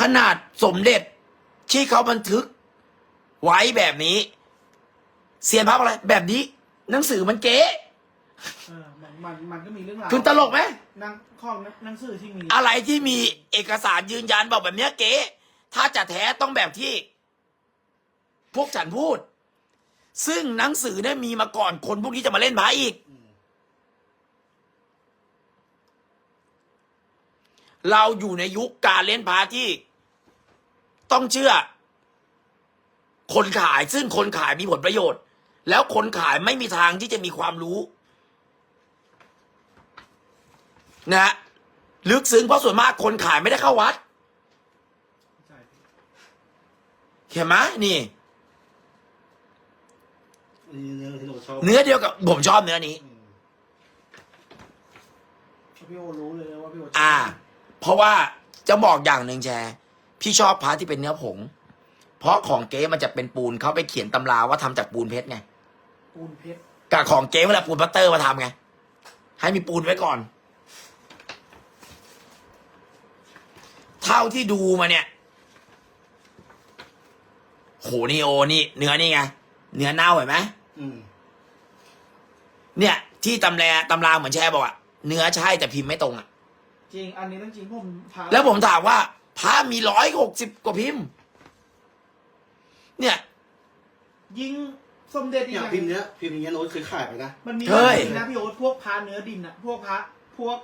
ขนาดสมเด็จที่เขาบันทึก ไว้แบบนี้ เสียนพระอะไร แบบนี้ หนังสือมันเก๊เออมันมันมันก็มีเรื่องราวคุณตลกไหม หนังของหนังสือที่มีอะไรที่มีเอกสารยืนยันบอกแบบเนี้ยเก๊ถ้าจะแท้ต้องแบบที่ พวกฉันพูด ซึ่งหนังสือเนี่ยมีมาก่อนคนพวกนี้จะมาเล่นพระอีก เราอยู่ในยุคการเล่นพระที่ ต้องเชื่อ คนขายซึ่งคนขายมีผลประโยชน์ แล้วคนขายไม่มีทางที่จะมีความรู้ นะฮะลึกซึ้งเพราะส่วนมากคนขายไม่ได้เข้าวัดใช่เห็นไหมนี่อันนี้เนื้อที่เราชอบเนื้อเดียวกับผมชอบเนื้อนี้อืมพี่โอรู้เลยว่าพี่โออ่า เพราะว่าจะบอกอย่างหนึ่งแชร์ พี่ชอบพระที่เป็นเนื้อผง เพราะของเก๊มันจะเป็นปูนเขาไปเขียนตำราว่าทำจากปูนเพชรไง ปูนเพชรกับของเก๊เวลาปูนพัตเตอร์มาทำไง ให้มีปูนไว้ก่อน เท่าที่ดูมาเนี่ย โหนี่โอนี่เนื้อนี่ไง เนื้อเน่าเห็นไหมอืมเนี่ย ที่ตำแราตำราเหมือนแชร์บอกอะเนื้อใช่แต่พิมพ์ไม่ตรงอะจริง อันนี้เรื่องจริงผมพาแล้วผมถามว่า พระมีร้อยหกสิบกว่าพิมพ์ เนี่ย ยิงสมเด็จอีอกย่างนะพิมพ์เนี้ยพิมพ์อย่างเงี้ยโน้ตเคยขายไปนะ มันมีเฮ้ย จริงนะพี่โอ๊ตพวกพาเนื้อดินอะพวกพระพวก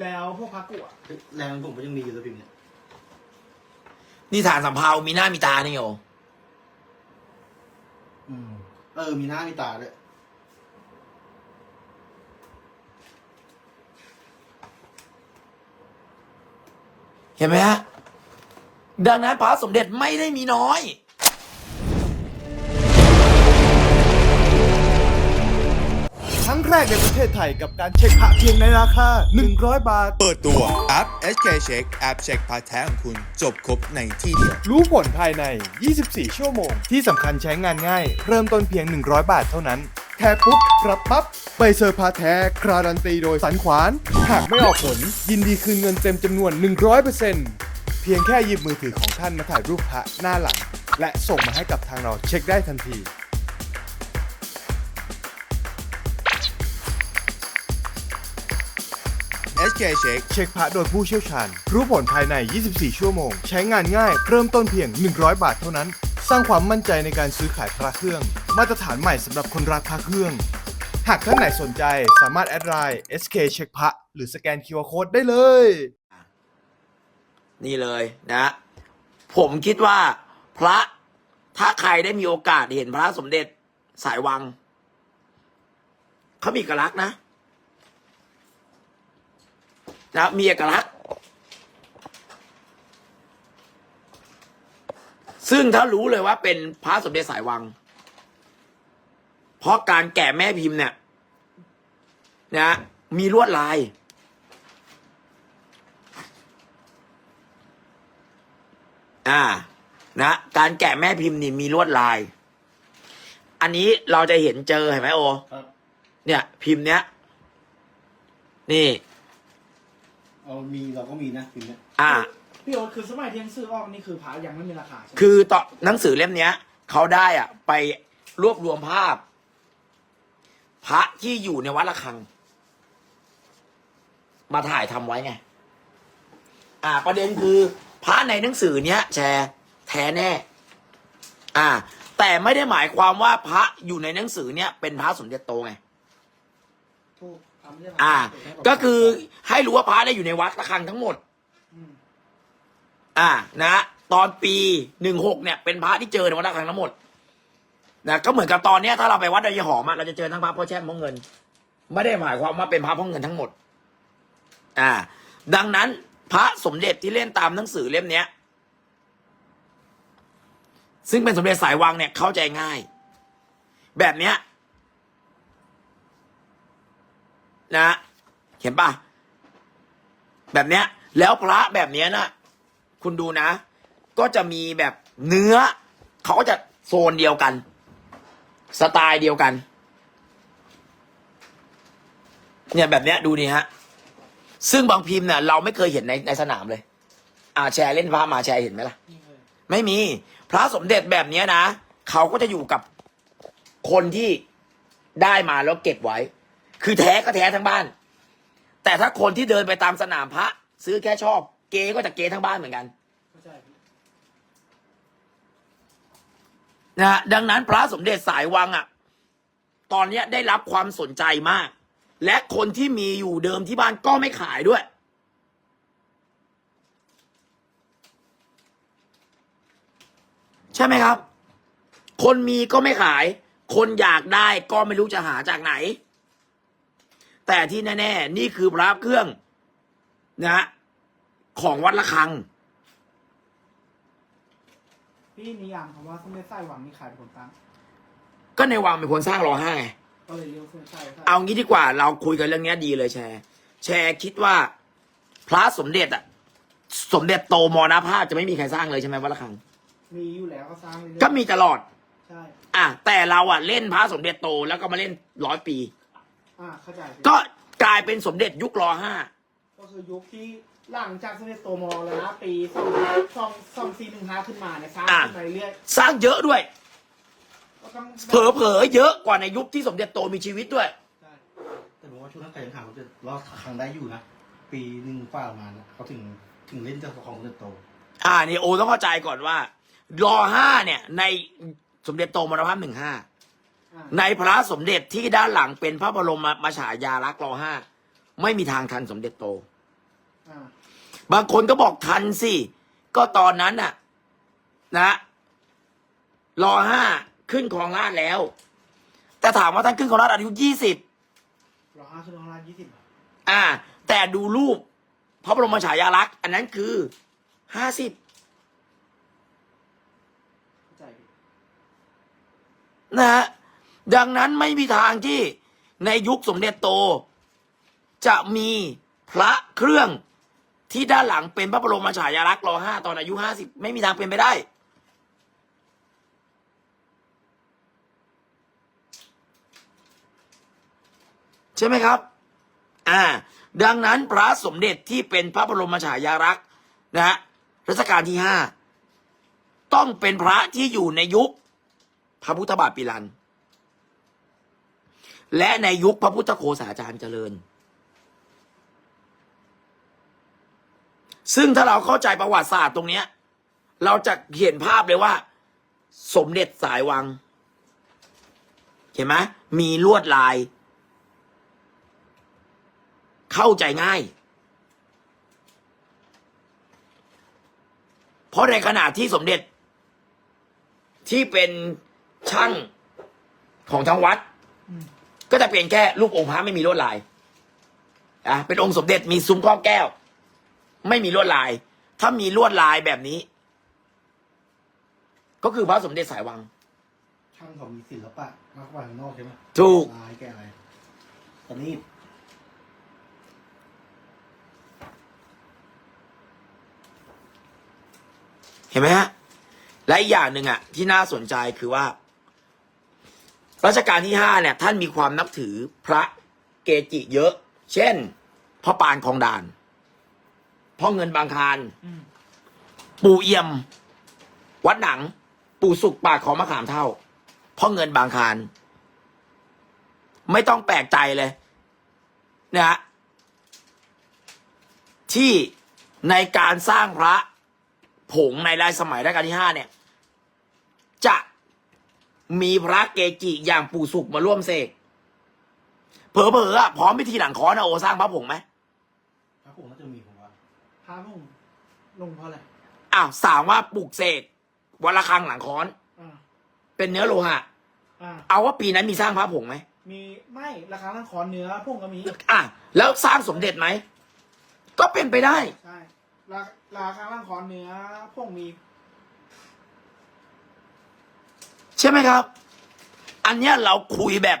แล้วพวกพระกุอะเฮ้ยแรงผมก็ยังมีอยู่แล้วพิมพ์เนี้ยนี่ฐานสำเภามีหน้ามีตานี่โออืมเออมีหน้ามีตาด้วยเห็นไหมฮะ ดังนั้นพระสมเด็จไม่ได้มีน้อยครั้งแรกในประเทศไทยกับการเช็คพระเพียงในราคา 100 บาท เปิดตัวแอป SK Check แอปเช็คพาร์ทแท้ของคุณจบครบในที่เดียว รู้ผลภายใน 24 ชั่วโมง ที่สำคัญใช้งานง่าย เริ่มต้นเพียง 100 บาทเท่านั้น แค่ปุ๊บรับปั๊บไปเซอร์พาแท้คราดันตีโดยสันขวาน หากไม่ออกผล ยินดีคืนเงินเต็มจำนวน 100% เพียงแค่หยิบมือถือของท่านมาถ่ายรูปพระหน้าหลัง และส่งมาให้กับทางเราเช็คได้ทันที SK Check เช็คพระโดยผู้เชี่ยวชาญ รู้ผลภายใน 24 ชั่วโมง ใช้งานง่าย เริ่มต้นเพียง 100 บาทเท่านั้น สร้างความมั่นใจในการซื้อขายพระเครื่อง มาตรฐานใหม่สำหรับคนรักพระเครื่อง หากท่านไหนสนใจสามารถแอดไลน์ SK เช็คพระหรือสแกน QR Code ได้เลย นี่เลยนะ ผมคิดว่าพระถ้าใครได้มีโอกาสเห็นพระสมเด็จสายวัง เขามีเอกลักษณ์นะ นะมีเอกลักษณ์ ซึ่งถ้ารู้เลยว่าเป็นพระสมเด็จสายวัง เพราะการแกะแม่พิมพ์เนี่ยนะมีลวดลาย อ่า นะ การแกะแม่พิมพ์นี่มีลวดลาย อันนี้เราจะเห็นเจอเห็นไหมโอครับ เนี่ย พิมพ์เนี้ย นี่ เอามีเราก็มีนะพิมพ์เนี้ยอ่า พี่โอ๊ตคือสมัยที่ยังซื้อออกนี่คือพระยังไม่มีราคาใช่ไหมคือต่อหนังสือเล่มเนี้ยเขาได้อะ ไปรวบรวมภาพ พระที่อยู่ในวัดระฆัง มาถ่ายทำไว้ไง อ่า ประเด็นคือ พระในหนังสือเนี้ย แชร์ แท้แน่ อ่า แต่ไม่ได้หมายความว่าพระอยู่ในหนังสือเนี้ยเป็นพระสมเด็จโตไง ถูกทำเรื่องอ่า ก็คือให้รู้ว่าพระได้อยู่ในวัดระฆังทั้งหมดมอ่า นะ ตอนปีหนึ่งหกเนี่ย เป็นพระที่เจอในวัดระฆังทั้งหมด นะก็เหมือนกับตอนเนี้ยถ้าเราไปวัดดอยหอมอะเราจะเจอทั้งพระพ่อแช่มพ่อเงิน ไม่ได้หมายความว่าเป็นพระพ่อเงินทั้งหมด อ่า ดังนั้น พระสมเด็จที่เล่นตามหนังสือเล่มเนี้ย ซึ่งเป็นสมเด็จสายวังเนี่ยเข้าใจง่าย แบบเนี้ยนะเห็นปะแบบเนี้ย แล้วพระแบบเนี้ยนะคุณดูนะ ก็จะมีแบบเนื้อ เขาก็จะโซนเดียวกัน สไตล์เดียวกัน เนี่ยแบบเนี้ยดูนี่ฮะ ซึ่งบางพิมพ์เนี่ยเราไม่เคยเห็นในในสนามเลย อ่าแชร์เล่นพระมาแชร์เห็นไหมล่ะ ไม่มี พระสมเด็จแบบเนี้ยนะเขาก็จะอยู่กับคนที่ได้มาแล้วเก็บไว้ คือแท้ก็แท้ทั้งบ้าน แต่ถ้าคนที่เดินไปตามสนามพระ ซื้อแค่ชอบ เกก็จะเกทั้งบ้านเหมือนกันนะดังนั้นพระสมเด็จสายวังอะ ตอนเนี้ยได้รับความสนใจมาก และคนที่มีอยู่เดิมที่บ้านก็ไม่ขายด้วย ใช่ไหมครับ คนมีก็ไม่ขาย คนอยากได้ก็ไม่รู้จะหาจากไหน แต่ที่แน่ ๆ นี่คือพระเครื่องนะฮะของวัดละคังพี่นิยามคำว่าสมเด็จไส้หวังนี่ขายเป็นคนตั้งก็ในวังเป็นคนสร้างรอห้าไง ก็เลยเรียกว่าสมเด็จไส้ไส้เอางี้ดีกว่าเราคุยกันเรื่องเนี้ยดีเลยแชร์ แชร์คิดว่า พระสมเด็จอะสมเด็จโตมรณภาพจะไม่มีใครสร้างเลยใช่ไหมวัดละคัง มีอยู่แล้วก็สร้างเรื่อยๆก็มีตลอด ใช่ อะแต่เราอะเล่นพระสมเด็จโตแล้วก็มาเล่นร้อยปี อ่าเข้าใจพี่ก็กลายเป็นสมเด็จยุครอห้าก็คือยุคที่หลังจากสมเด็จโตมอเลยนะปีสองสองสองสี่หนึ่งห้าขึ้นมาเนี่ยสร้างขึ้นมาเรื่อยสร้างเยอะด้วยๆ ก็ต้องเผลอๆเยอะกว่าในยุคที่สมเด็จโตมีชีวิตด้วย ใช่แต่ผมว่าช่วงนั้นไก่ยังหาเขาจะรอดครั้งได้อยู่นะ ปีหนึ่งฝ่าประมาณนะเขาถึงถึงเล่นเจ้าของเลือดโต อ่านี่โอต้องเข้าใจก่อนว่ารอห้าเนี่ย ในสมเด็จโตมรณภาพหนึ่งห้าอ่าในพระสมเด็จที่ด้านหลังเป็นพระบรมมาฉายาลักษณ์รอห้าไม่มีทางทันสมเด็จโต อ่าบางคนก็บอกทันสิ ก็ตอนนั้นน่ะ นะรอห้า ขึ้นครองราชย์แล้ว แต่ถามว่าท่านขึ้นครองราชย์อายุยี่สิบรอห้าชั่วโมงละยี่สิบอ่า แต่ดูรูปพระบรมฉายาลักษณ์อันนั้นคือห้าสิบเข้าใจพี่นะฮะดังนั้นไม่มีทางที่ในยุคสมเด็จโต จะมีพระเครื่องที่ด้านหลังเป็นพระบรมฉายาลักษณ์รอห้าตอนอายุห้าสิบไม่มีทางเป็นไปได้ ใช่ไหมครับ อ่า ดังนั้นพระสมเด็จที่เป็นพระบรมฉายาลักษณ์นะฮะรัชกาลที่ห้าต้องเป็นพระที่อยู่ในยุคพระพุทธบาทปิลัน และในยุคพระพุทธโคสาจารย์เจริญ ซึ่งถ้าเราเข้าใจประวัติศาสตร์ตรงเนี้ย เราจะเห็นภาพเลยว่า สมเด็จสายวัง เห็นไหมมีลวดลาย เข้าใจง่าย เพราะในขณะที่สมเด็จ ที่เป็นช่างของทางวัด ก็จะเปลี่ยนแค่รูปองค์พระไม่มีลวดลายอะเป็นองค์สมเด็จมีซุ้มครอบแก้ว ไม่มีลวดลาย ถ้ามีลวดลายแบบนี้ ก็คือพระสมเด็จสายวัง ช่างเขามีศิลปะมากกว่าข้างนอกใช่ไหมถูก ลายแกอะไรตอนนี้ เห็นไหมฮะ และอีกอย่างหนึ่งอะ ที่น่าสนใจคือว่ารัชกาลที่ห้าเนี่ย ท่านมีความนับถือพระเกจิเยอะ เช่นพ่อปานคลองดานพ่อเงินบางคารปู่เอี่ยม วัดหนัง ปู่สุกปากของมะขามเท่าพ่อเงินบางคารไม่ต้องแปลกใจเลยนะฮะที่ในการสร้างพระ ผงในรายสมัยรัชกาลที่ห้าเนี่ย จะมีพระเกจิอย่างปู่สุกมาร่วมเสกเผลอๆอะพร้อมพิธีหลังค้อนอะโอสร้างพระผงไหมพระผมน่าจะมีผมว่าพาพุ่งลงเพราะอะไรอ้าวสามว่าปลูกเสกวันละครังหลังค้อนอ่าเป็นเนื้อโลหะอ่าเอาว่าปีนั้นมีสร้างพระผงไหมมีไม่ราคาทั้งคอนเนื้อพุ่งก็มีอะแล้วสร้างสมเด็จไหมก็เป็นไปได้ใช่ ราราคาทั้งคอนเนื้อพุ่งมี ใช่ไหมครับ อันเนี้ยเราคุยแบบ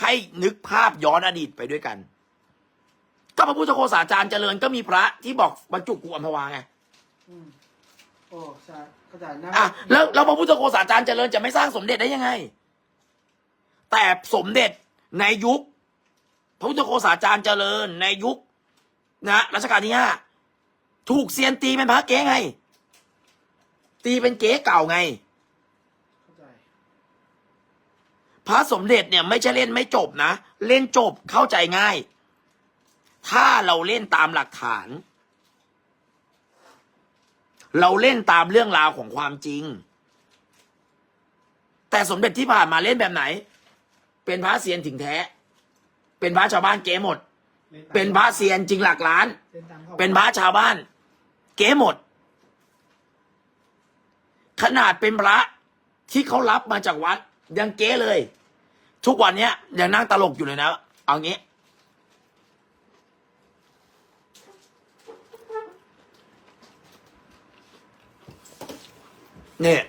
ให้นึกภาพย้อนอดีตไปด้วยกัน ก็พระพุทธโฆษาจารย์เจริญก็มีพระที่บอกบรรจุกุอัมพวาไงอืมโอ้ใช่เข้าใจนะอะแล้วแล้วพระพุทธโฆษาจารย์เจริญจะไม่สร้างสมเด็จได้ยังไง แต่สมเด็จในยุค พระพุทธโฆษาจารย์เจริญในยุคนะรัชกาลที่ห้า ถูกเซียนตีเป็นพระเก๊ไง ตีเป็นเก๊เก่าไงเข้าใจพระสมเด็จเนี่ยไม่ใช่เล่นไม่จบนะ เล่นจบเข้าใจง่าย ถ้าเราเล่นตามหลักฐาน เราเล่นตามเรื่องราวของความจริง แต่สมเด็จที่ผ่านมาเล่นแบบไหน เป็นพระเซียนถึงแท้ เป็นพระชาวบ้านเก๋หมดล่ตามเป็นพระเซียนจริงหลักล้านเล่นตามเขาเป็นพระชาวบ้าน เก๋หมด ขนาดเป็นพระที่เขารับมาจากวัด ยังเก๋เลย ทุกวันเนี้ยยังนั่งตลกอยู่เลยนะ เอางี้ เนี่ย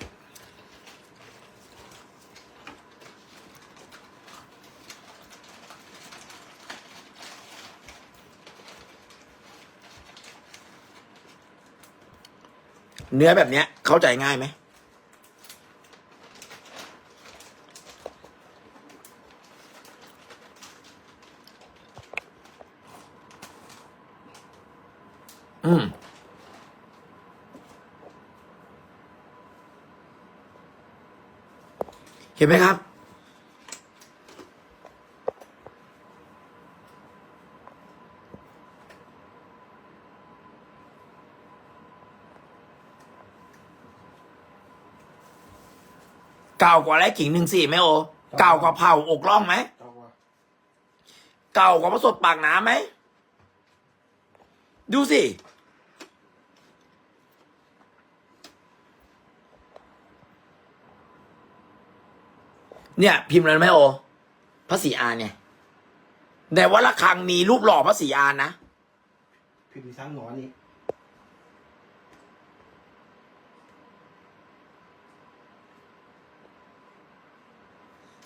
เนื้อแบบเนี้ย เข้าใจง่ายไหมอืมเห็นไหมครับ เก่ากว่าไรกิ่งหนึ่งสี่ไหมโอเก่ากว่าเผาอกล่องไหมเก่ากว่าพระสดปากน้ำไหมดูสิเนี่ยพิมพ์อะไรไหมโอพระศรีอานเนี่ยแต่ว่าละครังมีรูปหล่อพระศรีอานนะพิมพ์ช้างหนอน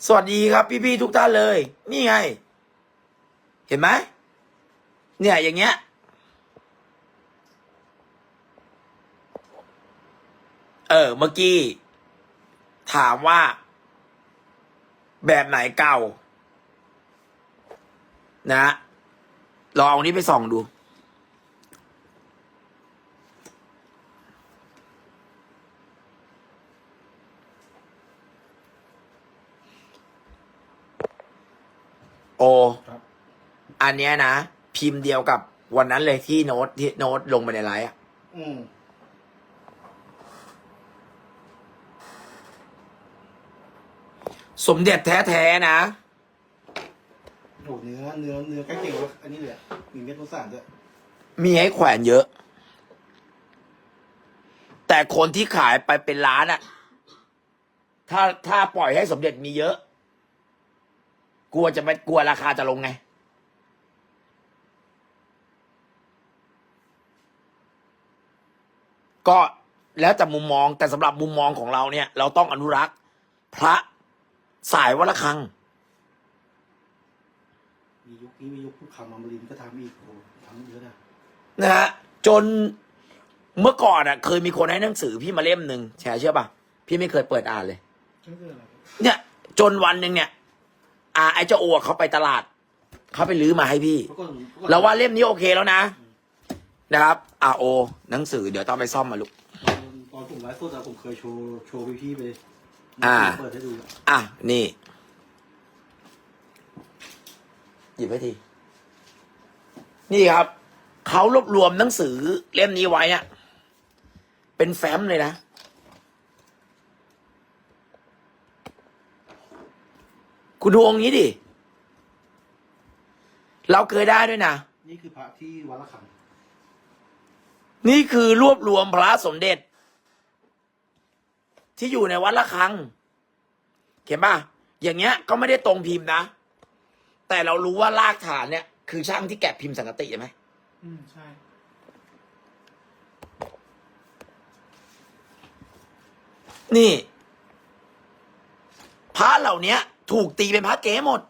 สวัสดีครับ พี่ๆทุกท่านเลย นี่ไง เห็นไหมเนี่ยอย่างเงี้ย เออ เมื่อกี้ ถามว่า แบบไหนเก่า นะลองเอานี้ไปส่องดู โอ ครับอันเนี้ยนะ พิมพ์เดียวกับวันนั้นเลยที่โน้ตที่โน้ตลงไปในไลน์อะอืมสมเด็จแท้ๆนะ โหเนื้อเนื้อเนื้อใกล้เคียงกับอันนี้เลยอะมีเม็ดมะสานด้วยมีให้แขวนเยอะ แต่คนที่ขายไปเป็นล้านอะถ้าถ้าปล่อยให้สมเด็จมีเยอะ กลัวจะไม่กลัวราคาจะลงไง ก็แล้วแต่มุมมองแต่สำหรับมุมมองของเราเนี่ย เราต้องอนุรักษ์ พระสายวัดระฆัง มียุคนี้มียุคผู้คำอมรินทร์ก็ทำอีกโอ้ทำเยอะนะนะฮะจนเมื่อก่อนอะ เคยมีคนให้หนังสือพี่มาเล่มหนึ่งแชร์เชื่อป่ะ พี่ไม่เคยเปิดอ่านเลยนี่คืออะไรเนี่ย จนวันหนึ่งเนี่ย อ่าไอ้เจ้าโอเขาไปตลาด เขาไปลื้อมาให้พี่เมื่อก่อนเมื่อก่อนแล้วว่าเล่มนี้โอเคแล้วนะ นะครับ อ่าโอ หนังสือเดี๋ยวต้องไปซ่อมมาลูกตอนตอนผมไลฟ์สดอะผมเคยโชว์โชว์พี่ๆไปอ่า เปิดให้ดูอะอะ นี่ หยิบให้ที นี่ครับ เขารวบรวมหนังสือเล่มนี้ไว้เนี่ยเป็นแฟ้มเลยนะ คุณดูองค์นี้ดิ เราเคยได้ด้วยนะ นี่คือพระที่วัดละคังนี่คือรวบรวมพระสมเด็จ ที่อยู่ในวัดละคังเห็นป่ะ อย่างเงี้ย ก็ไม่ได้ตรงพิมพ์นะ แต่เรารู้ว่ารากฐานเนี่ย คือช่างที่แกะพิมพ์สังกติใช่ไหมอืม ใช่ นี่ พระเหล่านี้ ถูกตีเป็นพระเก๋หมด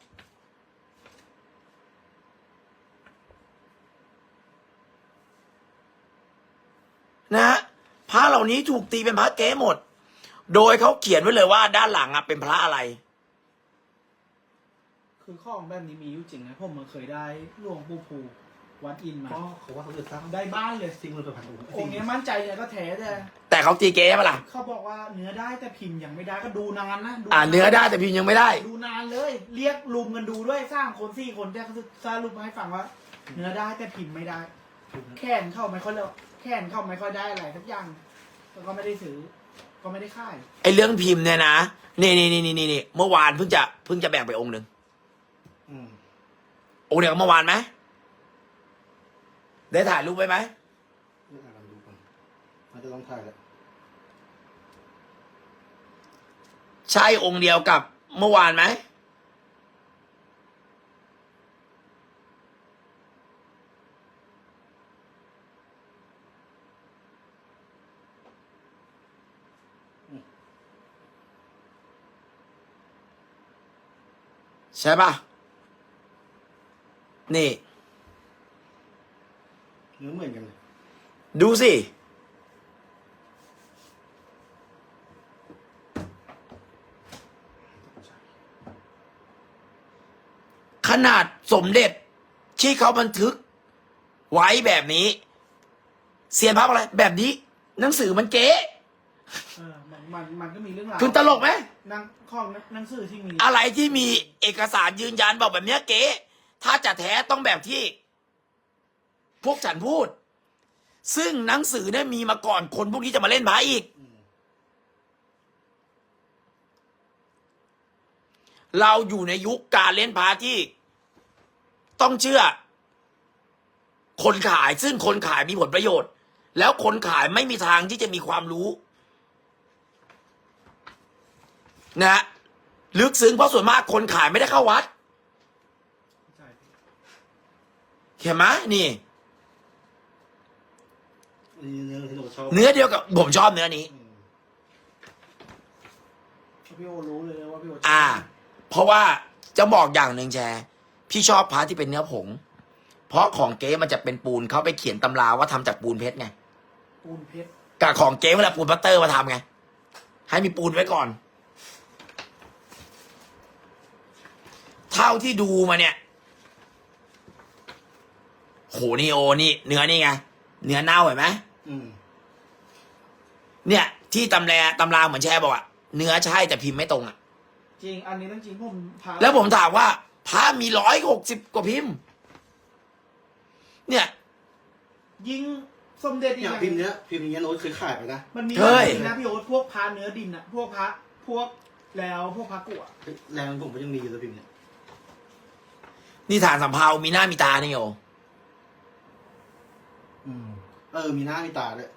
นะฮะพระเหล่านี้ถูกตีเป็นพระเก๋หมด โดยเขาเขียนไว้เลยว่าด้านหลังอะเป็นพระอะไร คือข้องแบบนี้มีอยู่จริงนะผมมันเคยได้หลวงปู่ภู วัดอินมา ก็เขาว่าเขาจะสร้างได้บ้านเลยสิ่งมันเป็นพันองค์องค์เนี้ยมั่นใจเลยก็แท้แต่แต่เขาตีเก๊มาล่ะเขาบอกว่าเนื้อได้แต่พิมพ์ยังไม่ได้ก็ดูนานนะดูอ่าเนื้อได้แต่พิมพ์ยังไม่ได้ ดูนานเลย เรียกลุมกันดูด้วยสร้างคนสี่คนแต่เขาสรุปมาให้ฟังว่า เนื้อได้แต่พิมพ์ไม่ได้ แค่นเข้าไม่ค่อยเลยแค่นเข้าไม่ค่อยได้อะไรทุกอย่างแล้วก็ไม่ได้ซื้อก็ไม่ได้ค่ายไอ้เรื่องพิมพ์เนี่ยนะนี่นี่นี่นี่นี่เมื่อวานเพิ่งจะเพิ่งจะแบ่งไปองค์หนึ่งอืมองค์เดียวกับเมื่อวานไหม ได้ถ่ายรูปไว้ไหมเรื่องอะไรดูกันมันจะต้องถ่ายแหละใช่องค์เดียวกับเมื่อวานไหมใช่ปะนี่ เนื้อเหมือนกันเลยดูสิ ขนาดสมเด็จที่เขาบันทึก ไว้แบบนี้ เสียนพับอะไร แบบนี้ หนังสือมันเก๊เออมันมันมันก็มีเรื่องราวคุณตลกไหม หนังของหนังสือที่มี อะไรที่มีเอกสารยืนยันบอกแบบเนี้ยเก๊ถ้าจะแท้ต้องแบบที่ พวกฉันพูด ซึ่งหนังสือเนี่ยมีมาก่อนคนพวกนี้จะมาเล่นพระอีก เราอยู่ในยุคการเล่นพาที่ ต้องเชื่อ คนขายซึ่งคนขายมีผลประโยชน์ แล้วคนขายไม่มีทางที่จะมีความรู้ นะฮะลึกซึ้งเพราะส่วนมากคนขายไม่ได้เข้าวัดเห็นไหมนี่ นนี้เนื้อที่เราชอบเนื้อเดียวกับผมชอบเนื้อนี้อืมพี่โอรู้เลยว่าพี่โออ่า เพราะว่าจะบอกอย่างหนึ่งแชร์พี่ชอบพาร์ทที่เป็นเนื้อผง เพราะของเก๊มันจะเป็นปูนเขาไปเขียนตำราว่าทำจากปูนเพชรไงปูนเพชรกับของเก๊เวลาปูนพัตเตอร์มาทำไง ให้มีปูนไว้ก่อน เท่าที่ดูมาเนี่ยโหนี่โอนี่ เนื้อนี่ไง เนื้อเน่าเห็นไหมอืม เนี่ย ที่ตำราตำราเหมือนแชร์บอกอะเนื้อใช่แต่พิมพ์ไม่ตรงอะจริง อันนี้ต้องจริงผมพาแล้วผมถามว่าพระมีร้อยหกสิบกว่าพิมพ์ เนี่ย ยิงสมเด็จอีเนี่ยกพิมพ์เนี้ยพิมพ์อย่างเงี้ยโน้ตเคยขายไปนะมันมีเฮ้ย จริงนะพี่โอ๊ตพวกพาเนื้อดินอะพวกพระพวกแล้วพวกพระกัวแรงผมก็ยังมีอยู่แล้วพิมพ์เนี้ยนี่ฐานสำเภามีหน้ามีตานี่โออืมเออมีหน้ามีตาด้วย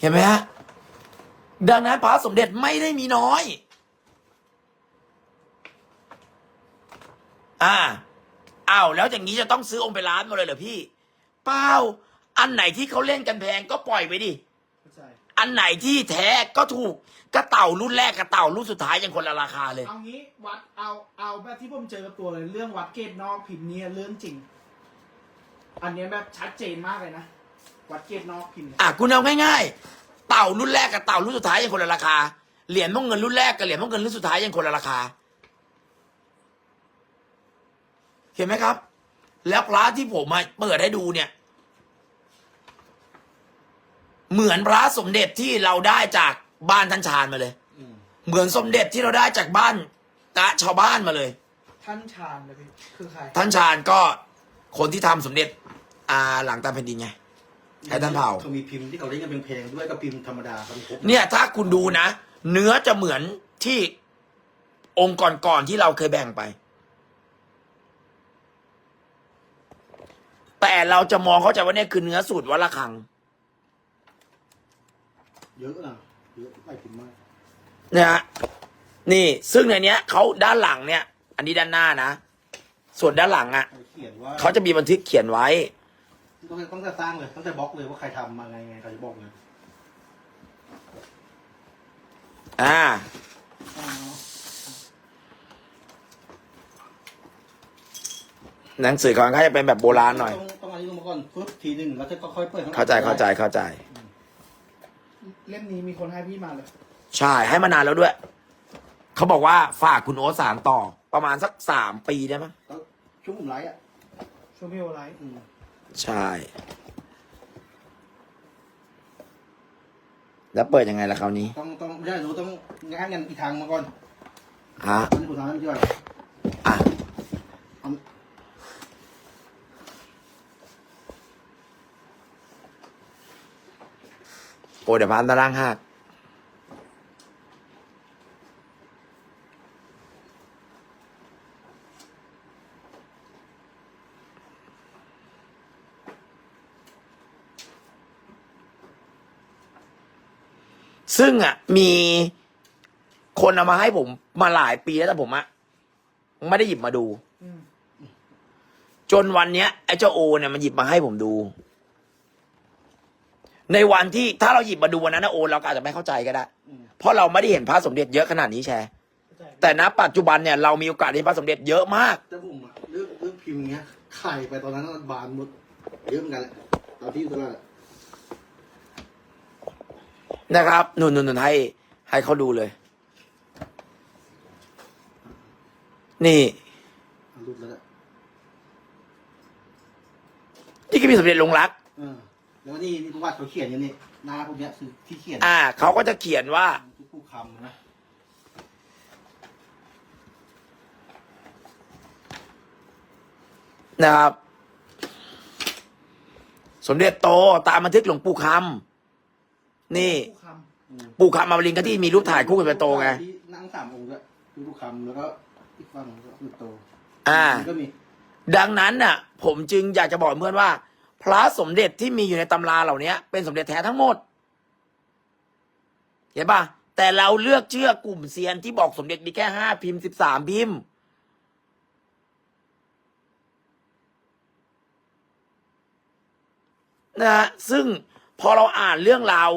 เห็นไหมฮะ ดังนั้นพระสมเด็จไม่ได้มีน้อย อ่าอ้าวแล้วอย่างนี้จะต้องซื้อองค์ไปนล้านมาเลยเหรอพี่ เปล่า อันไหนที่เขาเล่นกันแพงก็ปล่อยไปดิ อันไหนที่แท้ก็ถูกกระเต่ารุ่นแรกกับเต่ารุ่นสุดท้ายยังคนละราคาเลย เอางี้วัดเอาเอาแบบที่ผมเจอกับตัวเลยเรื่องวัดเกตนอกพิมพ์เนี่ยเรื่องจริง อันเนี้ยแบบชัดเจนมากเลยนะวัดเกตนอกพิมพ์เนี่ยอะคุณเอาง่ายๆ เต่ารุ่นแรกกับเต่ารุ่นสุดท้ายยังคนละราคา เหรียญม่วงเงินรุ่นแรกกับเหรียญม่วงเงินรุ่นสุดท้ายยังคนละราคา เห็นไหมครับ แล้วพระที่ผมมาเปิดให้ดูเนี่ย เหมือนพระสมเด็จที่เราได้จากบ้านท่านชาญมาเลยอืมเหมือนสมเด็จที่เราได้จากบ้านตะชาวบ้านมาเลย ท่านชาญเลยพี่คือใครท่านชาญก็คนที่ทำสมเด็จอ่าหลังตามแผ่นดินไง ให้ท่านเผา เขามีพิมพ์ที่เขาเล่นกันเพลงๆด้วยกับพิมพ์ธรรมดาเขามีครบเนี่ยถ้าคุณดูนะ เนื้อจะเหมือนที่องค์ก่อนๆที่เราเคยแบ่งไป แต่เราจะมองเข้าใจว่าเนี่ยคือเนื้อสูตรวัดระฆัง เยอะนะเยอะหลายพิมพ์มากนะฮะนี่ซึ่งในเนี้ยเขาด้านหลังเนี่ย อันนี้ด้านหน้านะ ส่วนด้านหลังอะ่ะเขาเขียนว่าเขาจะมีบันทึกเขียนไว้ต้องตั้งแต่สร้างเลยตั้งแต่บล็อกเลยว่าใครทำมาไงไงเขาจะบอกเลยอ่าอ๋อหนังสือของเขาจะเป็นแบบโบราณหน่อย ต้องต้องอันนี้ลงมาก่อนปึ๊บทีหนึ่งแล้วก็ค่อยๆเปิดงหลังเข้าใจเข้าใจเข้าใจ เล่มนี้มีคนให้พี่มาเลยใช่ให้มานานแล้วด้วย เขเขาบอกว่าฝากคุณโอ๊ตสารต่อ ประมาณสักสามปีได้ไหมยแล้วช่วงผมไลฟ์อะช่วงพี่โอไลฟ์อืมใช่ แล้วเปิดยังไงล่ะคราวนี้ต้องต้องไม่ได้เราต้องงานกันอีกทางมาก่อนฮะ อันนี้ผมทำให้ไม่ช่วย อะ เอา โอ้ เดี๋ยวพันตารางหักซึ่งอะมีคนเอามาให้ผมมาหลายปีแล้วแต่ผมอะไม่ได้หยิบมาดูอืมจนวันเนี้ยไอ้เจ้าโอเนี่ยมันหยิบมาให้ผมดู ในวันที่ถ้าเราหยิบมาดูวันนั้นนะโอเราก็อาจจะไม่เข้าใจก็ได้อืมเพราะเราไม่ได้เห็นพระสมเด็จเยอะขนาดนี้แชร์เข้าใจแต่ณปัจจุบันเนี่ยเรามีโอกาสเห็นพระสมเด็จเยอะมาก แต่ผมอะเรื่องเรื่องพิมพ์เงี้ยไข่ไปตอนนั้นบานหมดเยอะเหมือนกันแหละตอนที่ตลาดอะนะครับนุ่นนุ่นนุ่นให้ให้เขาดูเลย นี่รุดแล้วอะ นี่ก็มีสมเด็จลงรักเออ แล้วนี่นี่ประวัติเขาเขียนอย่างนี้หน้าพวกเนี้ยคือที่เขียนอ่าเขาก็จะเขียนว่า ทุกผู้คำนะนะครับ สมเด็จโตตามบันทึกหลวงปู่คำนี่ ผู้คอืมปู่คำมารินก็ที่มีรูปถ่ายคู่กับเป็นโตไง ที่นั่งสามองค์ด้วยทุกผู้คำแล้วก็อีกฝั่งก็คือโตอ่า ก็มีดังนั้นน่ะ ผมจึงอยากจะบอกเพื่อนว่า พระสมเด็จที่มีอยู่ในตำราเหล่านี้เป็นสมเด็จแท้ทั้งหมด เห็นปะแต่เราเลือกเชื่อกลุ่มเซียนที่บอกสมเด็จมีแค่ห้าพิมพ์สิบสามพิมพ์ นะฮะซึ่งพอเราอ่านเรื่องราว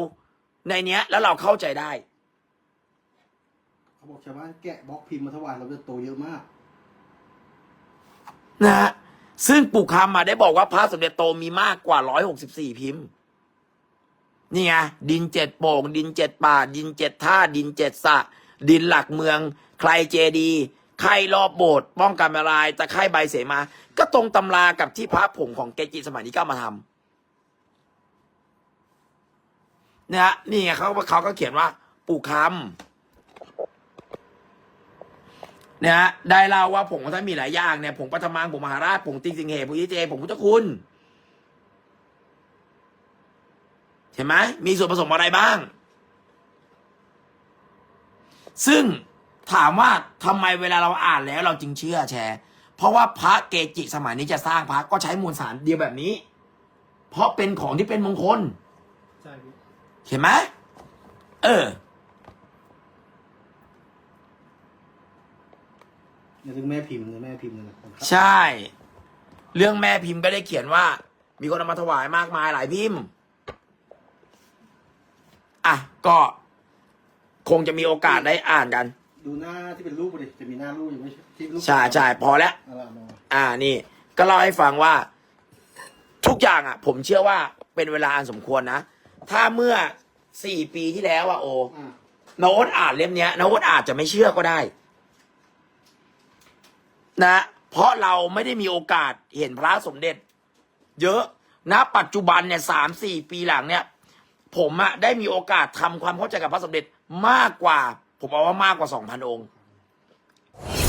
ในเนี้ย แล้วเราเข้าใจได้ เขาบอกชาวบ้านแกะบล็อกพิมพ์มาถวายเราจะโตเยอะมาก นะฮะ ซึ่งปู่คำมาได้บอกว่าพระสมเด็จโตมีมากกว่าร้อยหกสิบสี่พิมพ์ นี่ไงดินเจ็ดโป่ง ดินเจ็ดป่า ดินเจ็ดท่า ดินเจ็ดสะ ดินหลักเมือง ใครเจดีใครรอบโบสถ์ป้องกันอันตรายตะไคร่ใบเสมา ก็ตรงตำรากับที่พระผงของเกจิสมัยนี้ก็มาทำนะฮะนี่ไงเขาเขาก็เขียนว่า ปู่คำ เนี่ยฮะได้เล่าว่าผงของท่านมีหลายอย่างเนี่ยผงปัทมังผงมหาราชผงติงสิงเหผงยี่เจผงพุทธคุณ เห็นไหมมีส่วนผสมอะไรบ้าง ซึ่งถามว่าทำไมเวลาเราอ่านแล้วเราจึงเชื่อแชร์ เพราะว่าพระเกจิสมัยนี้จะสร้างพระก็ใช้มวลสารเดียวแบบนี้ เพราะเป็นของที่เป็นมงคลำใช่พี่เห็นไหมเออ ใน เรื่องแม่พิมพ์ในแม่พิมพ์นั่นแหละใช่ เรื่องแม่พิมพ์ก็ได้เขียนว่า มีคนเอามาถวายมากมายหลายพิมพ์ อะ ก็คงจะมีโอกาสได้อ่านกันดูหน้าที่เป็นรูปดิจะมีหน้ารูปอยู่ไม่ใช่ที่รูปใช่ใช่พอแล้ว อะไรมาอ่านี่ ก็เล่าให้ฟังว่า ทุกอย่างอะ ผมเชื่อว่าเป็นเวลาอันสมควรนะ ถ้าเมื่อสี่ปีที่แล้วอะโออ่า โน้ตอ่านเล่มเนี้ยโน้ตอาจจะไม่เชื่อก็ได้ นะ เพราะเราไม่ได้มีโอกาสเห็นพระสมเด็จ เยอะนะปัจจุบันเนี่ยสามสี่ปีหลังเนี่ย ผมอะได้มีโอกาสทำความเข้าใจกับพระสมเด็จมากกว่า ผมเอาว่ามากกว่าสองพันองค์